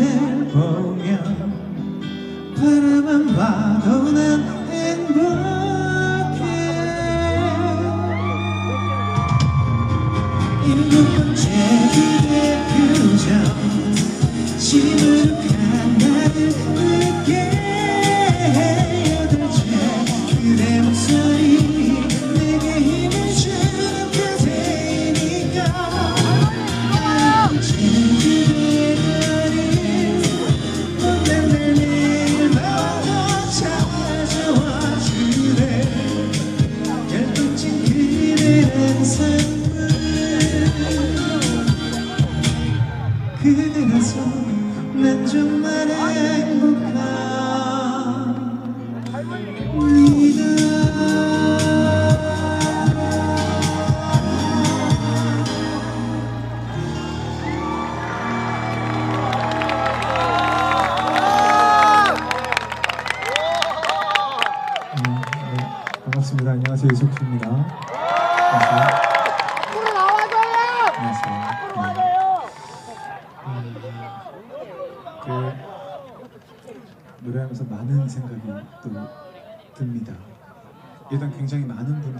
사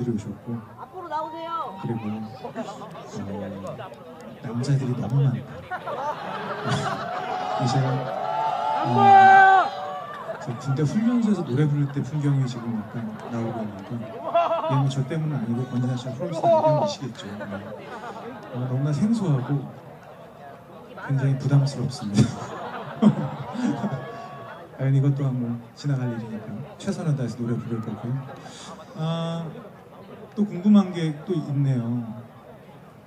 분들이 오셨고 앞으로 나오세요! 그리고 어, 남자들이 너무 많다. 이제 어, 저 군대 훈련소에서 노래 부를 때 풍경이 지금 약간 나오고 있는데 이게 뭐저 때문은 아니고 권진아 씨가 프로미스 남경이시겠죠. 네. 어, 너무나 생소하고 굉장히 부담스럽습니다. 과연 이것 또한 뭐 지나갈 일이니까 최선을 다해서 노래 부를 거고요. 아, 또 궁금한 게 또 있네요.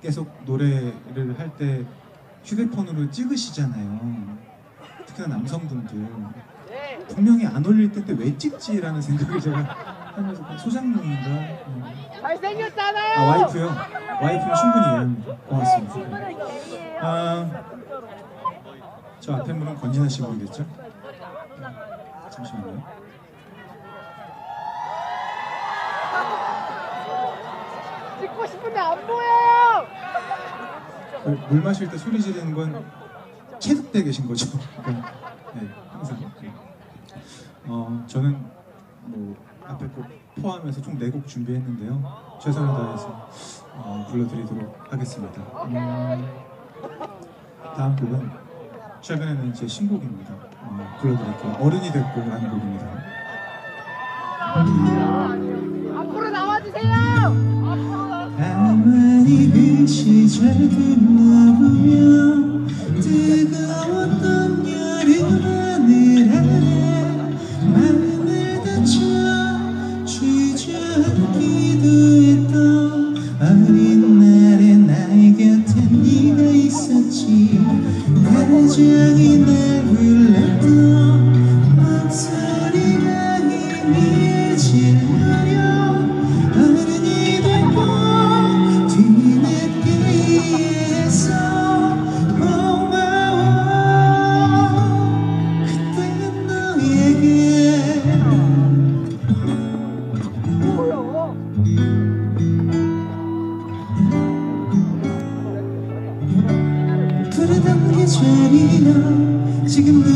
계속 노래를 할 때 휴대폰으로 찍으시잖아요. 특히나 남성분들. 분명히 안 올릴 텐데 왜 찍지라는 생각을 제가 하면서 소장님인가? 음. 잘생겼잖아요! 아 와이프요. 와이프는 충분히 이해합니다. 고맙습니다. 개이에요. 아, 저 앞에 분은 권진아 씨 모르겠죠? 잠시만요. 찍고 싶은데 안 보여요. 그물 마실 때 소리 지르는 건 체득돼 계신 거죠. 그러니까 네, 항상. 네. 어, 저는 뭐 앞에 곡 포함해서 총네곡 준비했는데요. 최선을 다해서 어, 불러드리도록 하겠습니다. 음, 다음 곡은 최근에는 제 신곡입니다. 어, 불러드릴게요. 어른이 됐고라는 곡입니다. 가만히 그 시절 되물어보면 계절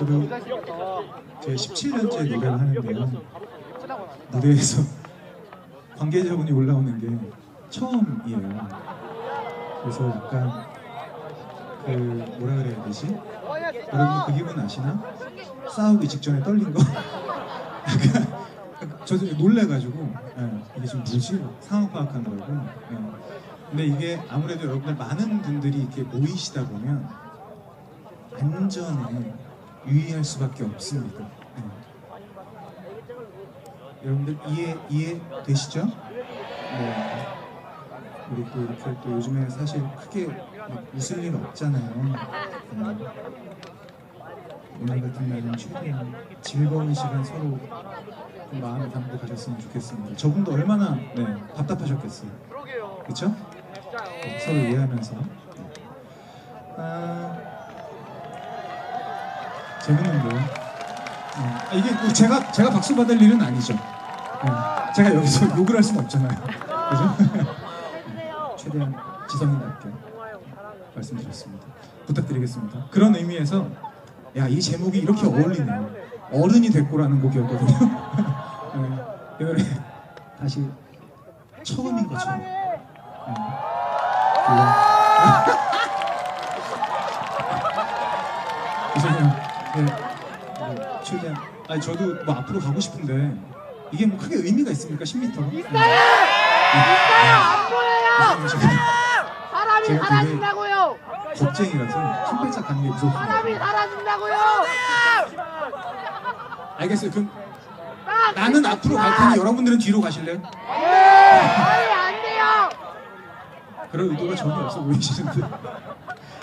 저도 제 17년째 노래를 하는데요. 무대에서 관계자분이 올라오는 게 처음이에요. 그래서 약간 그 뭐라 그래야 되지? 여러분 그 기분 아시나? 싸우기 직전에 떨린 거. 약간 저도 놀래가지고 예, 이게 지금 뭐지? 상황 파악한다고. 예. 근데 이게 아무래도 여러분들 많은 분들이 이렇게 모이시다 보면 안전에 유의할 수밖에 없습니다. 예. 여러분들 이해 이해 되시죠? 네. 우리 또 이렇게 또 요즘에 사실 크게 막 웃을 일 없잖아요. 음. 오늘 같은 날은 최대한 즐거운 시간 서로 좀 마음에 담고 가셨으면 좋겠습니다. 저분도 얼마나 네, 답답하셨겠어요. 그렇죠? 서로 이해하면서. 아, 재밌는데요. 네. 아, 이게 뭐 제가 제가 박수 받을 일은 아니죠. 네. 제가 여기서 욕을 할 수는 없잖아요. 그죠? 최대한 지성이 낮게 말씀드렸습니다. 부탁드리겠습니다. 그런 의미에서 야 이 제목이 이렇게 어울리네요. 어른이 됐고라는 곡이었거든요. 네, 이 노래 다시 처음인 것처럼. 네. 네. 네, 최대한. 아니 저도 뭐 앞으로 가고 싶은데 이게 뭐 크게 의미가 있습니까? 10m. 있어요. 안 보여요! 있어요. 사람이 제가 사라진다고요! 겁쟁이라서 한 발짝 가는 게 무섭습니다. 사람이 사라진다고요! 알겠어요. 그럼 딱 나는 앞으로 갈 테니 여러분들은 뒤로 가실래요? 아니, 안 돼요! 그런 의도가 전혀 없어 보이시는데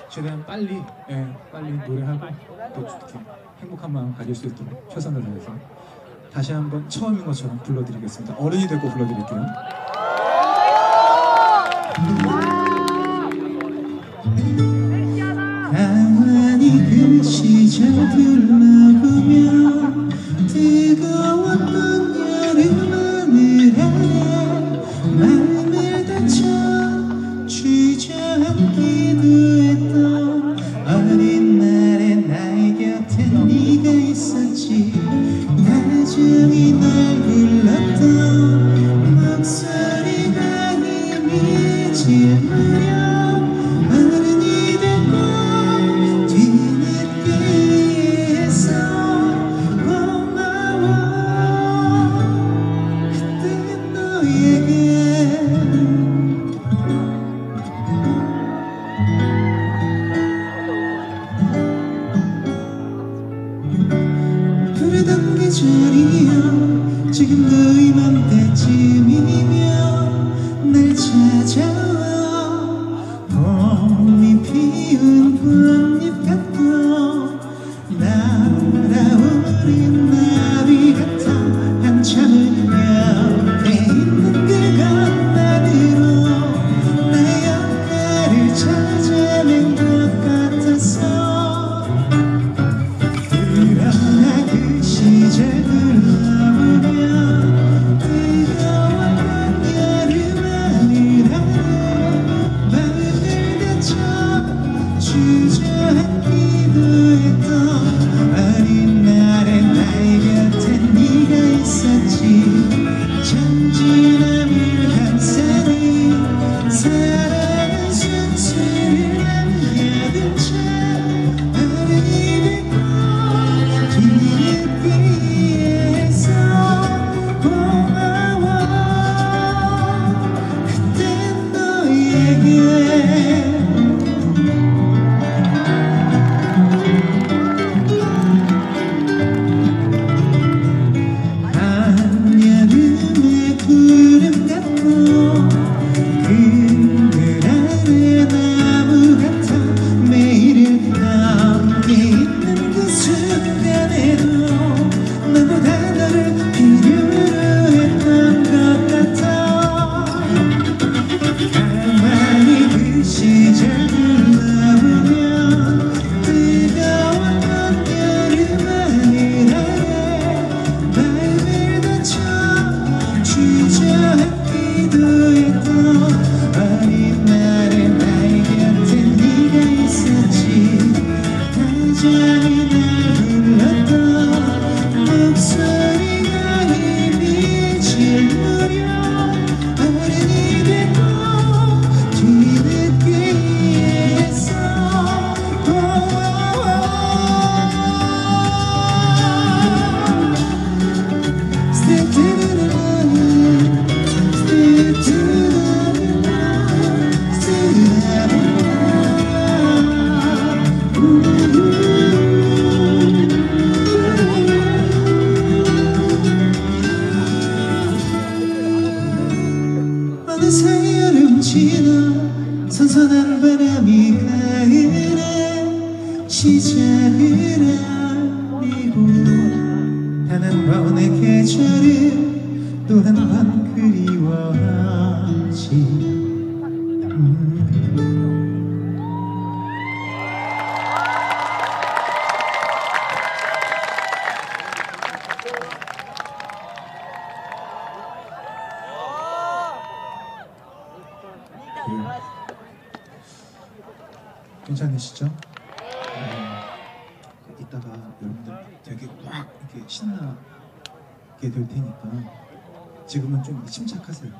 최대한 빨리 예, 빨리 노래하고 또 이렇게 행복한 마음 가질 수 있도록 최선을 다해서 다시 한번 처음인 것처럼 불러드리겠습니다. 어른이 되고 불러드릴게요. 가만히 그 시절 그래요. 괜찮으시죠? 네. 이따가 여러분들 되게 확 이렇게 신나게 될 테니까 지금은 좀 침착하세요.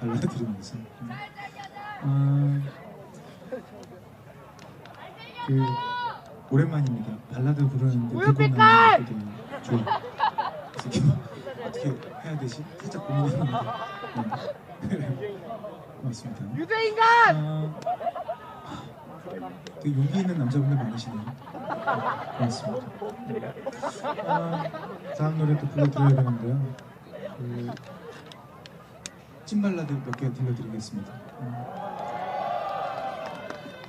발라드 들으면서. 음. 아, 그 오랜만입니다. 발라드 부르는데 들고 나는 것도 좋아. 이렇게 어떻게 해야 되지? 살짝 고민했는데. 네. 고맙습니다. 유대인간! 아, 되게 용기 있는 남자분들 많으시네요. 네, 고맙습니다. 아, 다음 노래 또 불러드려야 되는데요. 그, 찐발라드 몇 개 들려드리겠습니다. 음,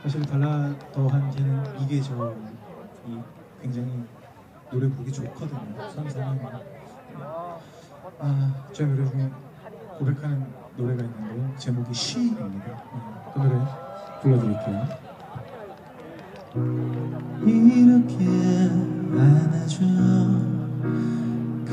사실 발라더한테는 이게 저 이 굉장히 노래 보기 좋거든요. 삼삼하게. 아, 제 노래 중에 고백하는 노래가 있는데요. 제목이 시입니다. 네, 그 노래 불러드릴게요. 이렇게 안아줘 그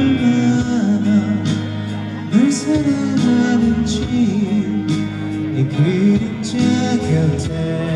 얼마나 널 사랑하는지 이 그림자 곁에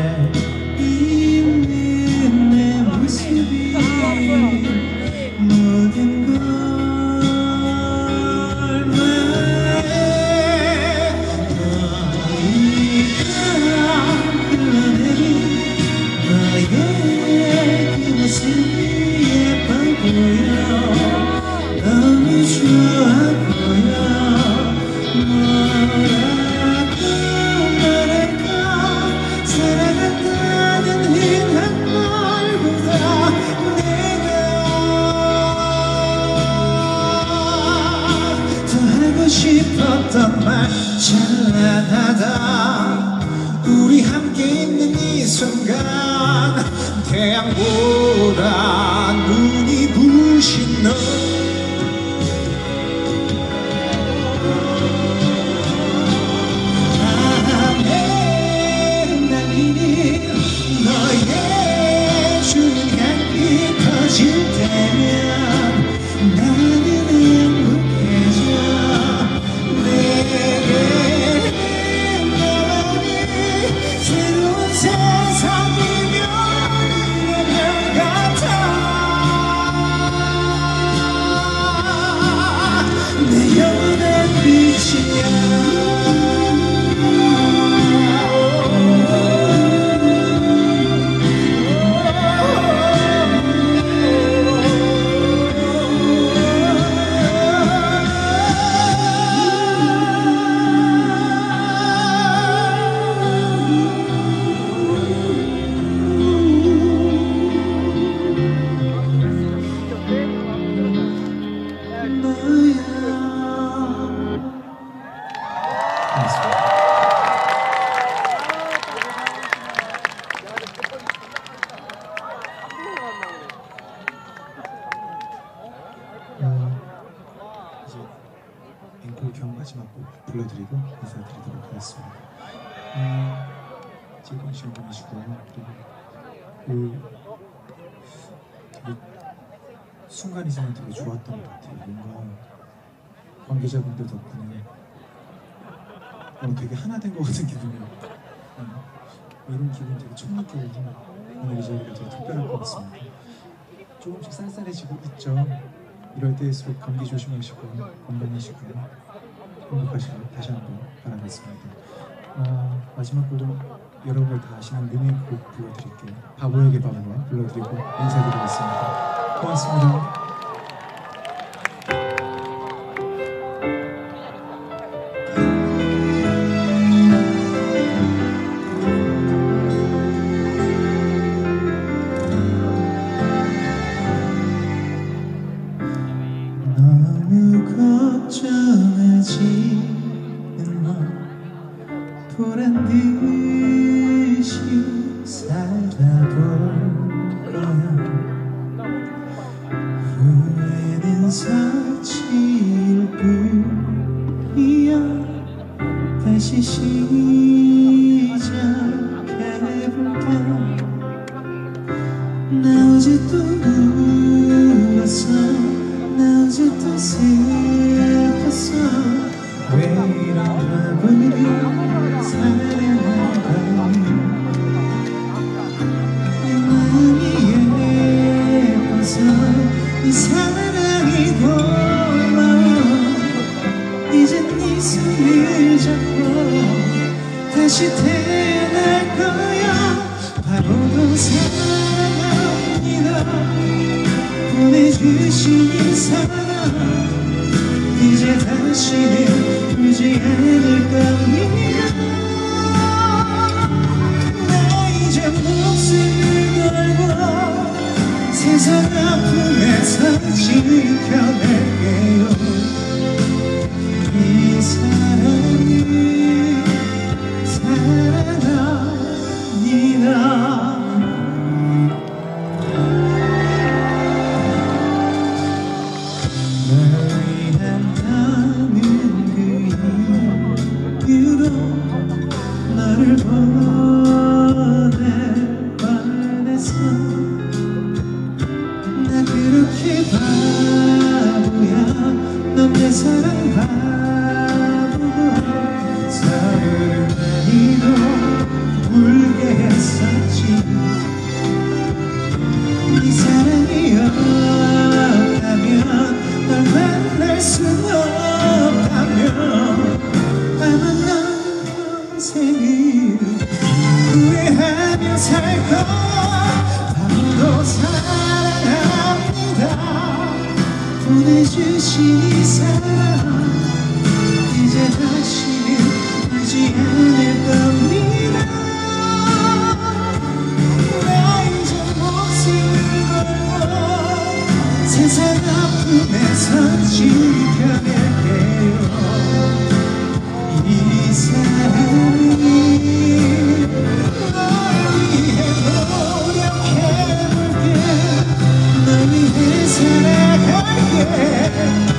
싶었던 말 찬란하다. 우리 함께 있는 이 순간 태양보다 눈이 부신 너 앵콜 겸 마지막 곡 불러드리고 인사드리도록 하겠습니다. 어, 즐거운 시간 보내시고요. 그리고 그 되게 순간이지만 되게 좋았던 것 같아요. 뭔가 관계자분들 덕분에 어, 되게 하나 된 것 같은 기분이에요. 어, 이런 기분 되게 처음 느껴서 오늘 이 자리가 되게 특별할 것 같습니다. 조금씩 쌀쌀해지고 있죠. 이럴 때일수록 감기 조심하시고 건강하시고 행복하시길 다시 한번 바라겠습니다. 아, 마지막 곡은 여러분들 다 아시는 르메이크 곡 불러드릴게요. 바보에게 바보와 불러드리고 인사드리겠습니다. 고맙습니다. Sahara, Sahara, Sahara, Sahara, Sahara, 인생을 후회하며 살고 밤도 사랑합니다. 보내주신 이 사랑 이제 다시는 울지 않을 겁니다. 나 이제 목숨을 걸고 세상 아픔에서 지켜낼게요. 사랑할게.